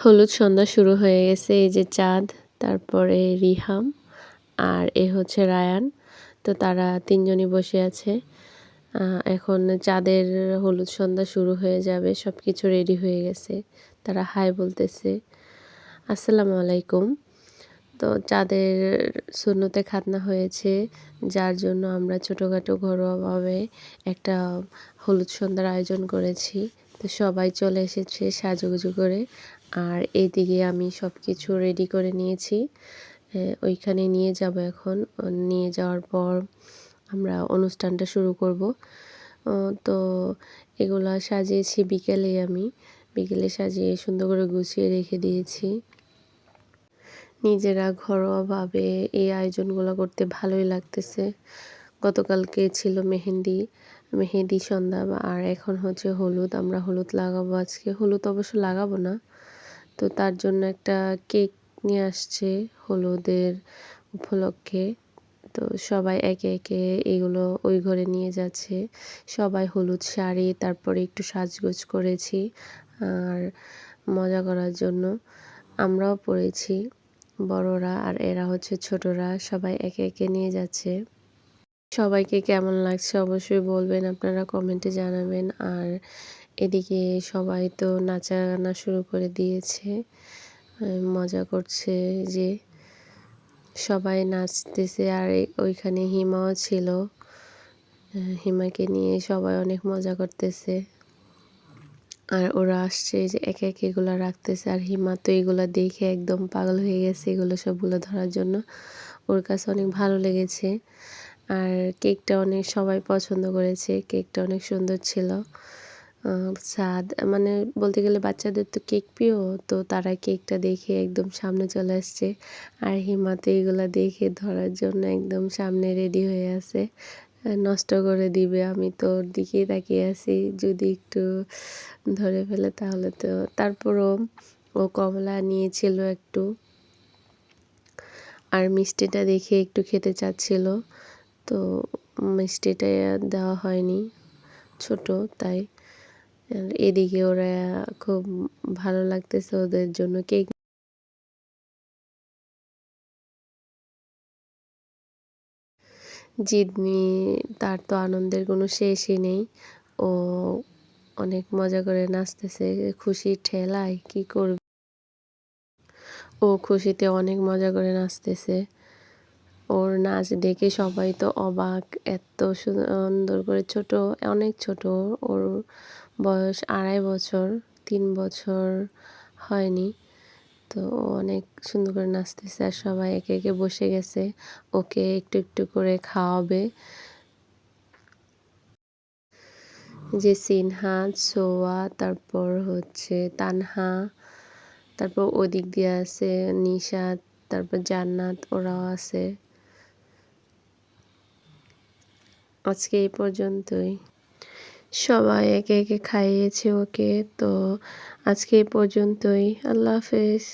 হলুদ সন্ধ্যা শুরু হয়ে গেছে, এই যে চাঁদ, তারপরে রিহাম আর এ হচ্ছে রায়ান। তো তারা তিনজনই বসে আছে। এখন চাঁদের হলুদ সন্ধ্যা শুরু হয়ে যাবে সব কিছু রেডি হয়ে গেছে। তারা হাই বলতেছে, আসসালামু আলাইকুম। তো চাঁদের শূন্যতে খাতনা হয়েছে, যার জন্য আমরা ছোটোখাটো ঘরোয়াভাবে একটা হলুদ সন্ধ্যার আয়োজন করেছি। তো সবাই চলে এসেছে সাজুগুজু করে। আর এদিকে আমি সব কিছু রেডি করে নিয়েছি। ওইখানে নিয়ে যাব এখন। নিয়ে যাওয়ার পর আমরা অনুষ্ঠানটা শুরু করব। তো এগুলা সাজিয়েছি বিকেলে আমি। বিকেলে সাজিয়ে সুন্দর করে গুছিয়ে রেখে দিয়েছি। নিজেরা ঘরোয়াভাবে এই আয়োজনগুলো করতে ভালোই লাগতেছে। গতকালকে ছিল মেহেন্দি মেহেদি সন্ধ্যা, আর এখন হচ্ছে হলুদ। আমরা হলুদ লাগাবো আজকে। হলুদ অবশ্য লাগাবো না। তো তার জন্য একটা কেক নিয়ে আসছে হলুদের উপলক্ষে। তো সবাই একে একে এগুলো ওই ঘরে নিয়ে যাচ্ছে। সবাই হলুদ শাড়ি, তারপরে একটু সাজগোজ করেছি আর মজা করার জন্য আমরাও পরেছি। বড়রা আর এরা হচ্ছে ছোটরা সবাই একে একে নিয়ে যাচ্ছে। সবাইকে কেমন লাগছে অবশ্যই বলবেন, আপনারা কমেন্টে জানাবেন। আর এদিকে সবাই তো নাচা গানা শুরু করে দিয়েছে। মজা করছে যে সবাই নাচতেছে আর ওইখানে হিমাও ছিল। হিমাকে নিয়ে সবাই অনেক মজা করতেছে। আর ওরা আসছে যে একে এক এগুলো রাখতেছে। আর হিমা তো এগুলো দেখে একদম পাগল হয়ে গেছে এগুলো সবগুলো ধরার জন্য। ওর কাছে অনেক ভালো লেগেছে। আর কেকটা অনেক সবাই পছন্দ করেছে, কেকটা অনেক সুন্দর ছিল। স্বাদ মানে বলতে গেলে বাচ্চাদের তো কেক প্রিয়, তো তারা কেকটা দেখে একদম সামনে চলে আসছে। আর হিমা তো এগুলো দেখে ধরার জন্য একদম সামনে রেডি হয়ে আছে। নষ্ট করে দিবে, আমি তো ওর দিকেই তাকিয়ে আছি। যদি একটু ধরে ফেলে তাহলে তো, তারপরও ও কমলা নিয়েছিল একটু। আর মিষ্টিটা দেখে একটু খেতে চাচ্ছিল। তো মিষ্টিটা দেওয়া হয়নি ছোট, তাই এদিকে ওরা খুব ভালো লাগতেছে ওদের জন্য কেক। জিদনি তার তো আনন্দের কোনো শেষই নেই। ও অনেক মজা করে নাচতেছে, খুশি ঠেলায়, কি করবে? ও খুশিতে অনেক মজা করে নাচতেছে। ওর নাচ দেখে সবাই তো অবাক, এত সুন্দর করে ছোট, অনেক ছোট। ওর বয়স আড়াই বছর, তিন বছর হয়নি। তো ও অনেক সুন্দর করে নাচতেছে আর সবাই একে একে বসে গেছে, ওকে একটু একটু করে খাওয়াবে। যে সিনহা, সোয়া, তারপর হচ্ছে তানহা, তারপর ওদিক দিয়ে আছে নিশাদ তারপর জান্নাত, ওরাও আছে। আজকে এই পর্যন্তই। সবাই একে একে খাইয়েছে ওকে তো আজকে এই পর্যন্তই। আল্লাহ হাফেজ।